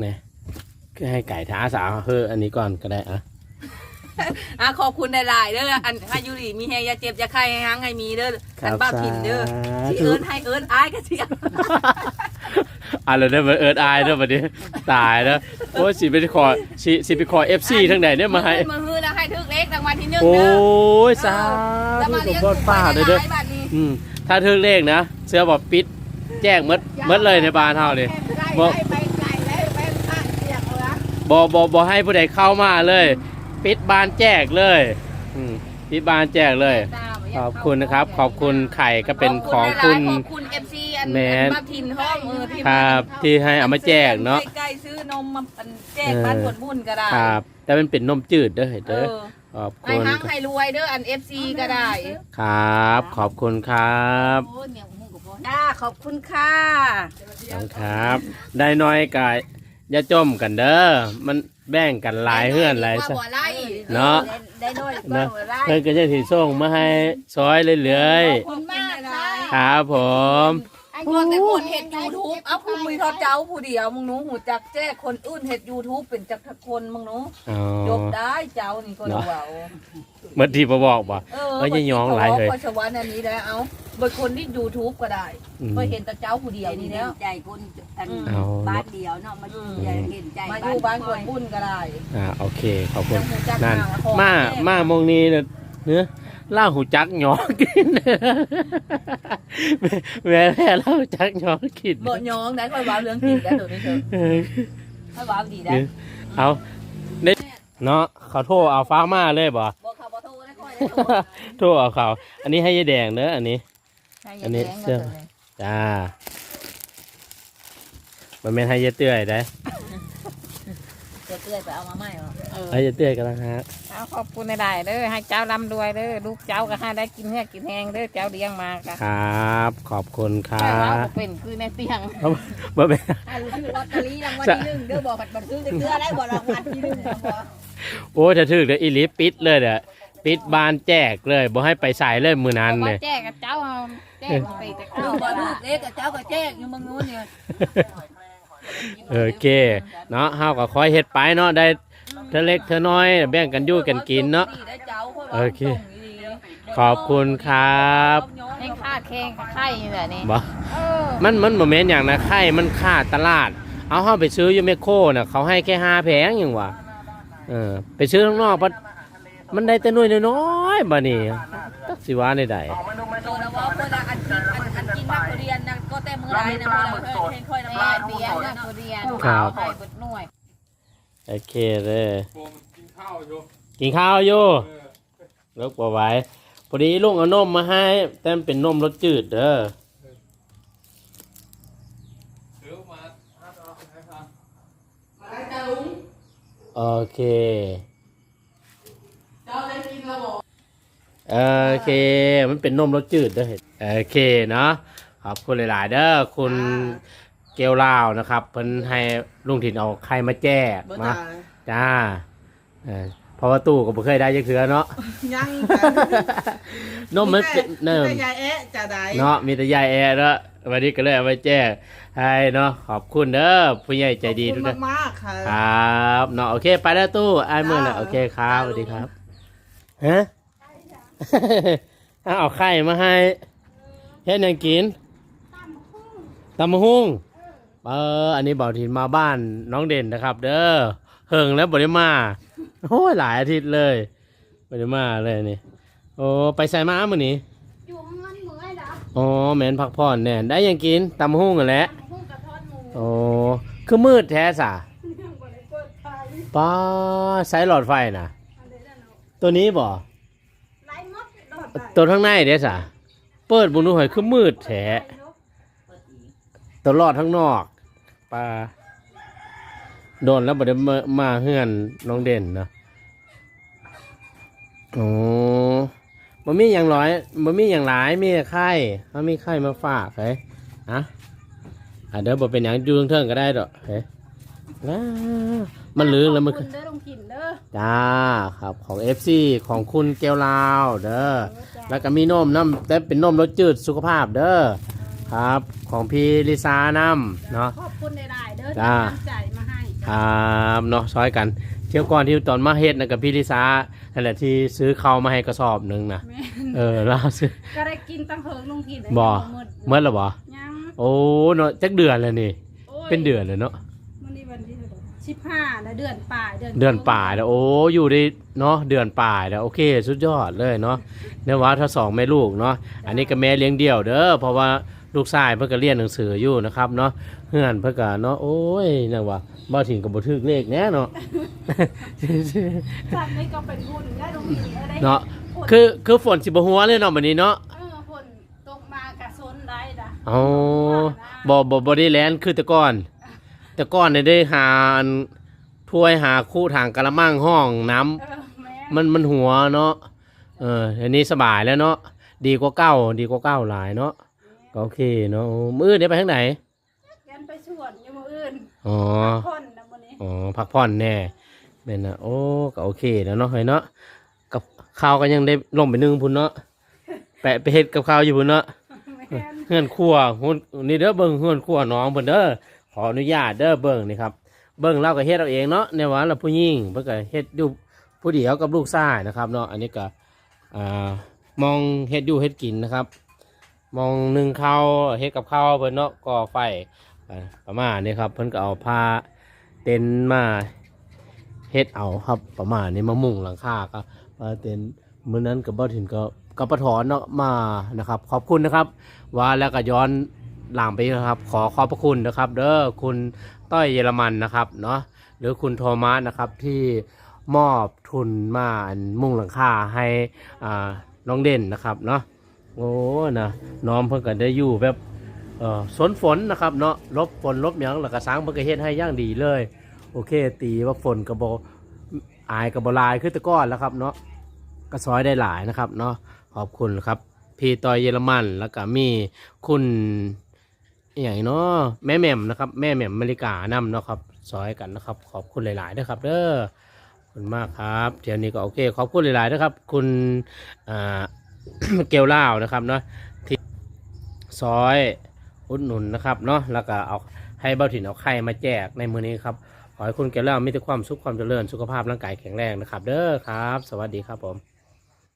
เนี่ยก็ให้ไก่ท้าสาวเฮ้ออันนี้ก่อนก็ได้อะอะขอบคุณหลายๆเด้ออันให้ยูริมีแฮงอย่าเจ็บอย่าไข้ให้ฮังให้มีเด้อครัอันบบ้าพินเด้อสาที่ธุเอิ้นให้เอิ้นอายก็สิอะไรได้มาเอิร์ดอายเด้อบัดนี้ตายแล้วโอ้ยสิไปขอสิสิไปขอ FC ทั้งไหนเนี่ยมาให้มาฮือแล้วให้ทึกเล็กรางวัลที่หนึ่งโอ้เด้อยสาแล้วธุมาสเลี้มยงโพธิฟ้าเด้อเด้อหลายบาทนี้อืมถ้าถึงเลขนะ เสื้อบอกปิดแจ้งหมดหมดเลยในบ้านเฮาเลยบ่ไปไกลแล้วไปข้างเสียง เหรอบ่บ่บ่ให้ผู้ใดเข้ามาเลย ปิดบานแจกเลยอืมปิดบานแจกเลย ขอบคุณนะครับ ขอบคุณไข่ก็เป็นของคุณ ขอบคุณ FC อันแมนบ้าพินห้องเออที่ครับที่ให้เอามาแจกเนาะ ใกล้ๆซื้อนมมาอันแจกบ้านผลบุญก็ได้ครับ แต่มันเป็นนมจืดเด้อเอเด้ออขอบให้คุณฮังให้รวยเด้ออัน FC ก็ได้ครับ ขอบคุณครับโอ้ยเนี่ยหูกับพ่อจ้าขอบคุณค่ะ ขอบคุณครับ ได้น้อยกาย อย่าจมกันเด้อ มันแบ่งกันหลายเฮือนหลายว่าซะ บ่ไล่เนาะ ได้น้อยก็เนาะได้เพิ่นก็จะถือส่งมาให้ซอยเรื่อยขอบคุณมากค่ะๆครับผมก็แต่คนเห็ด YouTube เอาคุณมีทอดเจ้าผู้เดียวมึงหนูหูจักแจ้คนอื่นเห็ด YouTube เป็นจักรคนมึงหนูอ๋อจบได้เจ้านี่ก็เนาะเว้าเมื่อที่บ่บอกบ่ เออเอ้ยอย่าย้องหลายเลย พอสวรรค์อันนี้แล้วเอา บางคนที่ YouTube ก็ได้อืมเคยเห็นแต่เจ้าผู้เดียวนี่แล้วใจคนอันเอา บ้านเดียวเนาะมาอืมอย่าเห็นใจมาอยู่บ้านคนบุญก็ได้ อ่าโอเคขอบคุจัณงหูจักนั่นหของมาแจ้งมามองนี้เนี่ยเนื้อล่าหูจักหยอกินแม่แม่เล่าหูจักหยอกินบ่ย้องได้ค่อยเว้าเรื่องจริงได้ตัวนี้เถอะเออค่อยเว้าดีได้เอาเน็ตเนาะเขาโทรเอาฟ้ามาเลยบ่บ่เขาบ่โทรได้ค่อยได้โทรโทรเอาเขาอันนี้ให้ยายแดงเนอะอันนี้ อันนี้เสื้อจ้า มันเป็นให้ยายเตื้อยได้เตื้อยไปเอามาใหม่เหรอให้ยายเตื้อยกันแล้วฮะเอาขอบคุณในได้เด้อให้เจ้าร่ำรวยเด้อลูกเจ้าก็ให้ได้กินเนื้อกินแหงเด้อเจ้าเลี้ยงมาก็ครับ ขอบคุณครัแต่ว่าบบ่เป็นคือในเตียงบ่เป็นถ้ารู้ชื่อลอตเตอรี่รางวัลที่หนึ่งเด้อบอกบัตรบัตรซื้อเกลือได้บอกรางวัลที่หนึ่งบอกโอ้ถ้าถึกเดี๋ยวอีหลิปิดเลยเด้อ ปิดบานแจกเลยบ่ให้ไปใส่เลยมือนั้นบ่เลยแจ้กับเจ้าเอาแจ้ไปแต่ลูเจ้ากบ่ลูกเล็กกับเจ้าก็แจ้งอยู่เมืองนู้นเนี่ยโอเคเนาะเฮาก็คอยเฮ็ดไปเนาะได้เธอเล็กเธอน้อย แบ่งกันอยู่กันกินเนาะโอเค ขอบคุณครับให้ค่าแข้งกับไข่นี่แหละนี่บ่เออมันมันบ่แม่นหยังนะไข่มันค่าตลาด เอาเฮาไปซื้ออยู่แมคโครน่ะเขาให้แค่5แผงหยังวะเออไปซื้อข้างนอกปัด มันได้แต่หน่วยน้อยๆบัดนี้ตักสิว่าได้ใดโตนะว่าเวลาอันกินอันอันกินนักเรียนนะก็แต่มือไรนะเวลาเฮ้ยเห็นค่อยน้ำแม่ลายเตียงนักเรียนครับไข่เบิดหน่วยโอเคเลยกินข้าวอยู่ลกบ่ไหวพอดีลุงเอานมมาให้ แต่มันเป็นนมรสจืดเด้อโอเค โอเค มันเป็นนมรสจืดเด้อโอเคเนาะขอบคุณหลาย ๆ เด้อคุณเกลลาวนะครับเพิ่นให้ลุงถิ่นเอาไข่มาแจกมาจ้าเออเพราะว่าตู้ก็บ่เคยได้จักเทื่อเนาะยังนมมันเป็นเนิ่มยายเอ๊ะจะได้เนาะมีแต่ยายแอร์เนาะวันนี้ก็เลยเอาไปแจกให้เนาะขอบคุณเด้อผู้ใหญ่ใจดีทุกขอบท่านคุณมากๆค่ะ ครับเนาะโอเค ไปแล้วตู้ไอ้ายมือน่ะโอเคครับสวัสดีครับฮะ เอาไข่มาให้เฮ็ดหยังกินตำมะฮุ่งเออ อันนี้บอกทินมาบ้านน้องเด่นนะครับ เด้อเฮิงแล้วบริมาโอ้ยหลายอาทิตย์เลยบริมาเลยนี่โอ้ไปใส่ม้ามือนี้อยู่ข้างนั้นมือไอ้ดาอ๋อแมนพักผ่อนแน่ได้หยังกินตำมะฮุ่งกันแหละพุ่งกระทอดหมูโอ้คือมืดแท้สะป้าใช้หลอดไฟนะตัวนี้บ่ไล่มดโดด ตัวข้างในเด้สะเปิดบุญดูหอยคือมืดแท้ตัวรอดทั้งนอกปลาโดนแล้วบ่ได้มามาเฮือนน้องเด่นเนาะโอ้บ่มีอย่างร้อยบ่มีอย่างหลายมีไข่เขามีไข่มาฝากเฮ้ยอะอะเดี๋ยวบ่เป็นหยังอยู่เทิงก็ได้ดอกเฮ้ ยว้าวมันลืมแล้วมันคุณเด้อลงถิ่นเด้อจ้าครับของ FC ของคุณเกลลาวเด้อแล้วก็มีนมน้ำแต่เป็นนมรสจืดสุขภาพเด้อครับ ของพี่ลิซาน้ำเนาะขอบคุณในได้เด้อจ้าที่ตั้งใจมาให้ครับเนาะซอยกันเที่ยวก่อนที่ตอนมาเฮ็ดนะกับพี่ลิซานั่นแหละที่ซื้อข้าวมาให้กระสอบหนึงนะเออแล้วซื้อ ก็ได้กินตั้งเพิงลุงกินได้บ่ หมดเมื่อแล้วบ่ยังโอ้เนาะจักเดือนแล้วนี่โอ้ยเป็นเดือนเลยเนาะ วันนี้วันที่เท่าไหร่สิบห้าแล้วเดือนป่ายเดือนเดือนป่ายแล้วโอ้อยู่ได้เนาะเดือนป่ายแล้วโอเคสุดยอดเลยเนาะเนื้อว่าถ้าสองแม่ลูกเนาะอันนี้ก็แม่เลี้ยงเดี่ยวเด้อเพราะว่าลูกชายเพิ่นก็เรียนหนังสืออยู่นะครับเนาะเฮือนเพิ่นก็เนาะโอ้ยนั่นว่าบ่ถึงกับบ่ถึกเลขแน่เนาะ สัตว์นี่ก็เป็นบุญได้ลุงกินได้เนาะคือคือฝนสิบ่หัวเลยเนาะบัดนี้เนาะเออฝนตกมากระซนได้ด่ะอ๋อบ่บ่บ่ได้แลนคือแต่ก่อน แต่ก่อนเนี่ยได้หาอันถ้วยหาคู่ทางกะละมังห้องน้ำเออแม่มันมันหัวเนาะเอออันนี้สบายแล้วเนาะดีกว่าเก้าดีกว่าเก้าหลายเนาะก็โอเคเนาะมือเดี๋ยวไปทางไหนแกนไปสวนอยู่มื้ออื่นอ๋อพ่นนะมื้อนี้ อ๋อพักผ่อนแน่แม่นนะโอ้ก็โอเคแล้วเนาะเฮ้ยเนาะกับข้าวก็ยังได้ลงไปนึ่งพุ่นเนาะแปะไปเฮ็ดกับข้าวอยู่พุ่นเนาะแม่นเฮือนครัวหุ่นนี่เด้อเบิ่งเฮือนครัวน้องเพิ่นเด้อข ออนุญาตเด้อเบิ่งนี่ครับเบิ่งเราก็เฮ็ดเอาเองเนาะในว่าเราผู้หญิงเพิ่นก็เฮ็ดอยู่ผู้เดียวกับลูกชายนะครับเนาะอันนี้ก็มองเฮ็ดอยู่เฮ็ดกินนะครับ มองหนึ่งข้าวเฮ็ดกับข้าวเพิ่นเนาะก่อไฟประมาณนี้ครับเพิ่นก็เอาผ้าเต็นมาเฮ็ดเอาครับประมาณนี้มามุงหลังคาก็ผ้าเต็นท์มื้อนั้นก็บ่ถึงก็ก็ปะถอนเนาะมานะครับ ขอบคุณนะครับ ว่าแล้วก็ย้อน หลังไปนะครับ ขอขอบพระคุณนะครับ เด้อคุณต้อยเยอรมันนะครับเนาะหรือคุณโทมัสนะครับที่มอบทุนมาอันมุ่งหลังคาให้อ่าน้องเด่นนะครับเนาะโอ้นะน้องเพิ่งก็ได้อยู่แบบเออสนฝนนะครับเนาะลบฝนลบหยังแล้วก็สร้างเพิ่งก็เฮ็ดให้ย่างดีเลย โอเค ตีว่าฝนกระบอายกระบลายขึ้นตะก้อนแล้วครับเนาะก็ซอยได้หลายนะครับเนาะขอบคุณครับพี่ตอยเยอรมันแล้วก็มีคุณ อหย่เนาะแม่แหม่มนะครับ แม่แหม่มอเมริกานำเนาะครับซอยกันนะครับ ขอบคุณหลายๆด้วยครับเด้อคุณมากครับเดี๋ยวนี้ก็โอเค ขอบคุณหลายๆนะครับ คุณเกลล่าวนะครับเนาะที่ซอยอุดหนุนนะครับเนาะแล้วก็เอาให้เบ้าถิ่นเอาไข่มาแจกในมือนี้ครับขอให้คุณเกลล่าวมีแต่ความสุขความเจริญสุขภาพร่างกายแข็งแรงนะครับ เด้อครับ สวัสดีครับผม